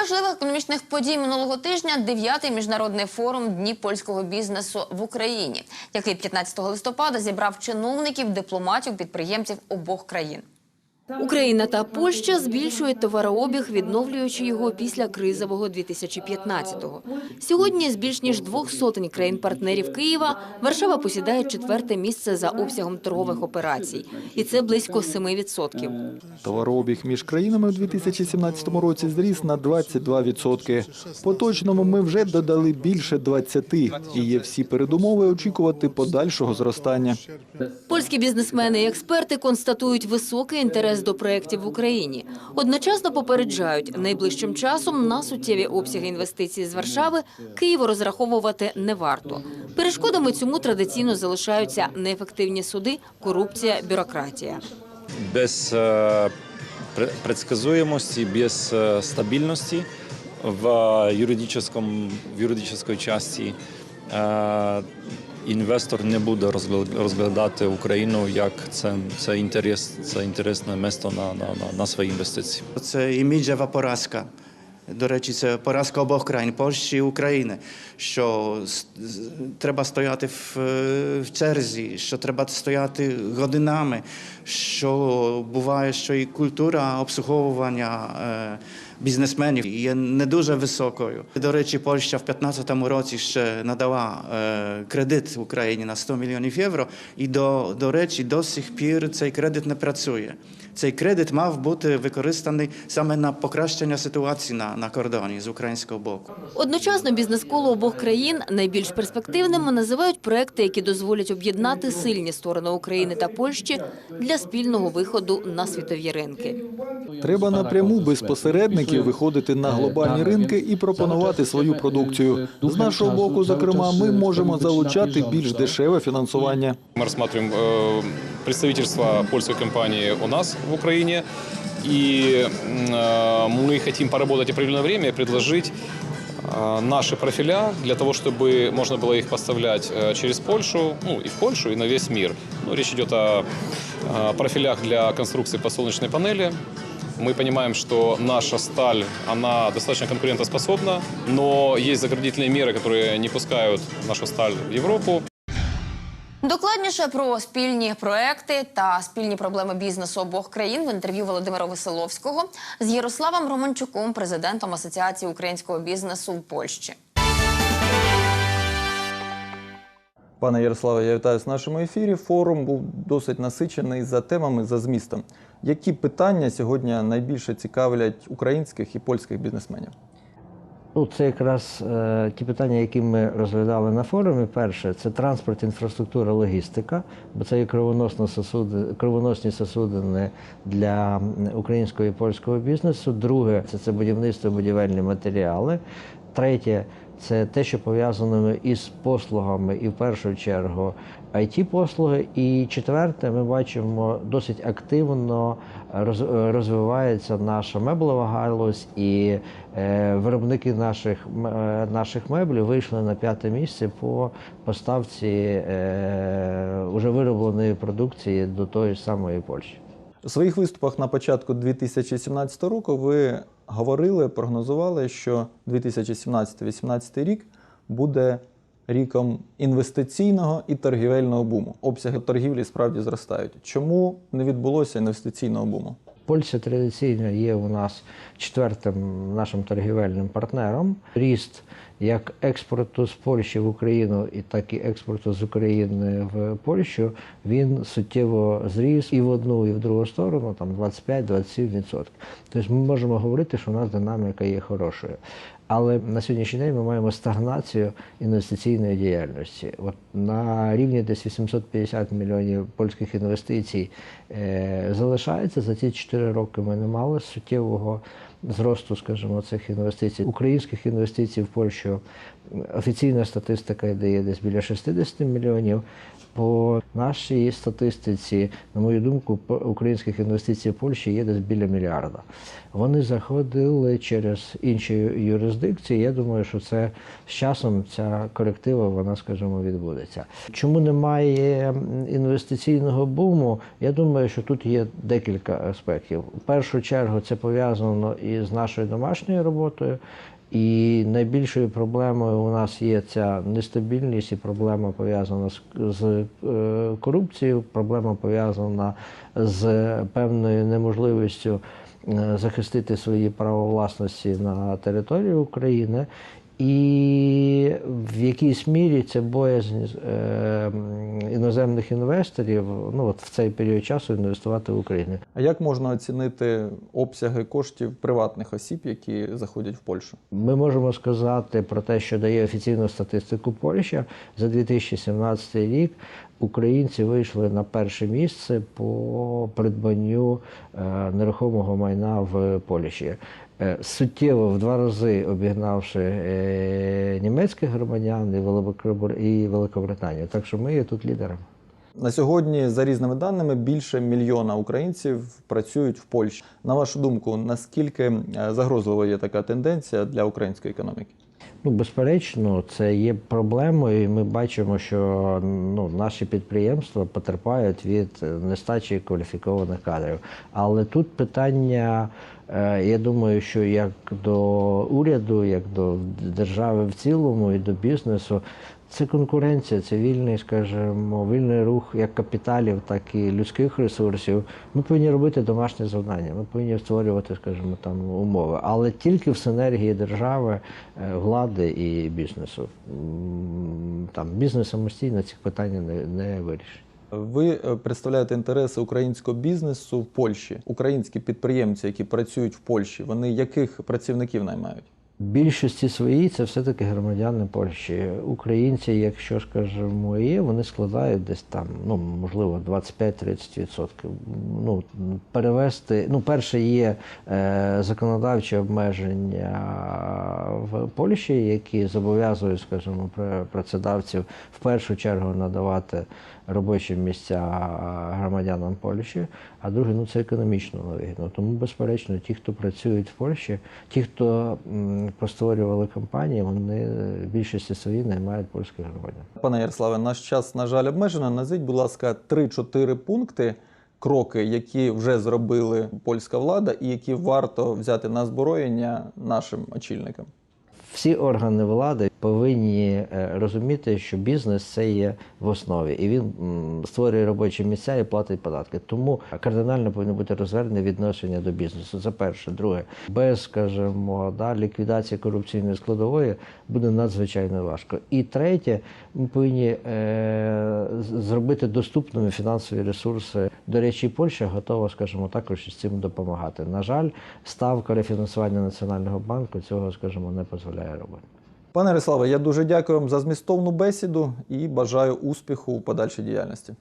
важливих економічних подій минулого тижня дев'ятий міжнародний форум Дні польського бізнесу в Україні, який 15 листопада зібрав чиновників, дипломатів, підприємців обох країн. Україна та Польща збільшують товарообіг, відновлюючи його після кризового 2015-го. Сьогодні з більш ніж двох сотень країн-партнерів Києва Варшава посідає четверте місце за обсягом торгових операцій, і це близько 7%. Товарообіг між країнами у 2017 році зріс на 22%. Поточному ми вже додали більше 20 і є всі передумови очікувати подальшого зростання. Польські бізнесмени і експерти констатують високий інтерес до проєктів в Україні. Одночасно попереджають, найближчим часом на суттєві обсяги інвестицій з Варшави Києву розраховувати не варто. Перешкодами цьому традиційно залишаються неефективні суди, корупція, бюрократія. без е, предсказуємості, без е, стабільності в юридичному, в юридичній часті е, інвестор не буде розгля- розглядати Україну як це, це, інтерес, це інтересне місто на, на, на, на свої інвестиції. Це іміджева поразка. До речі, це поразка обох країн Польщі і України. Що треба стояти в, в черзі, що треба стояти годинами. Що буває, що і культура обслуговування е, бізнесменів є не дуже високою. До речі, Польща в 2015 році ще надала е, кредит Україні на 100 мільйонів євро, і до, до речі, до сих пір цей кредит не працює. Цей кредит мав бути використаний саме на покращення ситуації на, на кордоні з українського боку. Одночасно бізнес-коло обох країн найбільш перспективними називають проекти, які дозволять об'єднати сильні сторони України та Польщі для спільного виходу на світові ринки. Треба напряму без посередників виходити на глобальні ринки і пропонувати свою продукцію. З нашого боку, зокрема, ми можемо залучати більш дешеве фінансування. Мы рассматриваем э, представительство польской компании у нас в Украине. И э, мы хотим поработать определенное время и предложить э, наши профиля для того, чтобы можно было их поставлять э, через Польшу, ну и в Польшу, и на весь мир. Ну, речь идет о профилях для конструкции подсолнечной панели. Мы понимаем, что наша сталь, она достаточно конкурентоспособна, но есть заградительные меры, которые не пускают нашу сталь в Европу. Докладніше про спільні проекти та спільні проблеми бізнесу обох країн в інтерв'ю Володимира Веселовського з Ярославом Романчуком, президентом Асоціації українського бізнесу в Польщі. Пане Ярославе, я вітаю в нашому ефірі. Форум був досить насичений за темами за змістом. Які питання сьогодні найбільше цікавлять українських і польських бізнесменів? Ну, це якраз е, ті питання, які ми розглядали на форумі. Перше, це транспорт, інфраструктура, логістика, бо це є сосуди, кровоносні сосудини для українського і польського бізнесу. Друге, це, це будівництво, будівельні матеріали. Третє це те, що пов'язано із послугами, і в першу чергу it послуги І четверте, ми бачимо досить активно розвивається наша меблева галузь, і е, виробники наших е, наших меблів вийшли на п'яте місце по поставці е, уже виробленої продукції до тої самої Польщі. У своїх виступах на початку 2017 року ви говорили, прогнозували, що 2017-2018 рік буде ріком інвестиційного і торгівельного буму. Обсяги торгівлі справді зростають. Чому не відбулося інвестиційного буму? Польща традиційно є у нас четвертим нашим торгівельним партнером. Ріст як експорту з Польщі в Україну, і так і експорту з України в Польщу, він суттєво зріс і в одну, і в другу сторону, там 25-27%. Тобто ми можемо говорити, що у нас динаміка є хорошою. Але на сьогоднішній день ми маємо стагнацію інвестиційної діяльності. От на рівні десь 850 мільйонів польських інвестицій е, залишається. За ці 4 роки ми не мали суттєвого зросту, скажімо, цих інвестицій. Українських інвестицій в Польщу офіційна статистика дає десь біля 60 мільйонів. По нашій статистиці, на мою думку, українських інвестицій в Польщі є десь біля мільярда. Вони заходили через інші юрисдикції. Я думаю, що це з часом ця коректива, вона, скажімо, відбудеться. Чому немає інвестиційного буму? Я думаю, що тут є декілька аспектів. В першу чергу це пов'язано із нашою домашньою роботою. І найбільшою проблемою у нас є ця нестабільність і проблема пов'язана з, з е, корупцією, проблема пов'язана з певною неможливістю е, захистити свої права власності на території України. І в якійсь мірі це боязнь е, іноземних інвесторів ну, от в цей період часу інвестувати в Україну. А як можна оцінити обсяги коштів приватних осіб, які заходять в Польщу? Ми можемо сказати про те, що дає офіційну статистику Польща за 2017 рік. Українці вийшли на перше місце по придбанню е, нерухомого майна в Польщі. Е, Суттєво в два рази обігнавши е, німецьких громадян і Великобр- і Великобританію. Так що ми є тут лідерами. На сьогодні, за різними даними, більше мільйона українців працюють в Польщі. На вашу думку, наскільки загрозлива є така тенденція для української економіки? Ну, безперечно, це є проблемою, і ми бачимо, що ну, наші підприємства потерпають від нестачі кваліфікованих кадрів. Але тут питання, е, я думаю, що як до уряду, як до держави в цілому і до бізнесу, це конкуренція, це вільний, скажімо, вільний рух як капіталів, так і людських ресурсів. Ми повинні робити домашнє завдання. Ми повинні створювати, скажімо, там умови, але тільки в синергії держави, е, влади і бізнесу. Там бізнес самостійно ці питання не, не вирішить. Ви е, представляєте інтереси українського бізнесу в Польщі. Українські підприємці, які працюють в Польщі, вони яких працівників наймають? Більшості своїй це все-таки громадяни Польщі. Українці, якщо скажімо, є, вони складають десь там, ну можливо, 25-30%. Ну, перевести, ну, перше є е, законодавчі обмеження в Польщі, які зобов'язують, скажімо, пра- працедавців в першу чергу надавати робочі місця громадянам Польщі, а друге, ну це економічно невигідно. Тому, безперечно, ті, хто працюють в Польщі, ті, хто постворювали компанії, вони в більшості своїй наймають польських громадян. Пане Ярославе, наш час, на жаль, обмежено. Назвіть, будь ласка, 3-4 пункти, кроки, які вже зробили польська влада, і які варто взяти на зброєння нашим очільникам. Всі органи влади повинні е, розуміти, що бізнес це є в основі, і він створює робочі місця і платить податки. Тому кардинально повинно бути розвернене відношення до бізнесу. Це перше. Друге, без, скажімо, да, ліквідації корупційної складової буде надзвичайно важко. І третє, ми повинні е, зробити доступними фінансові ресурси. До речі, Польща готова, скажімо, також з цим допомагати. На жаль, ставка рефінансування Національного банку цього, скажімо, не дозволяє робити. Пане Ярославе, я дуже дякую вам за змістовну бесіду і бажаю успіху у подальшій діяльності.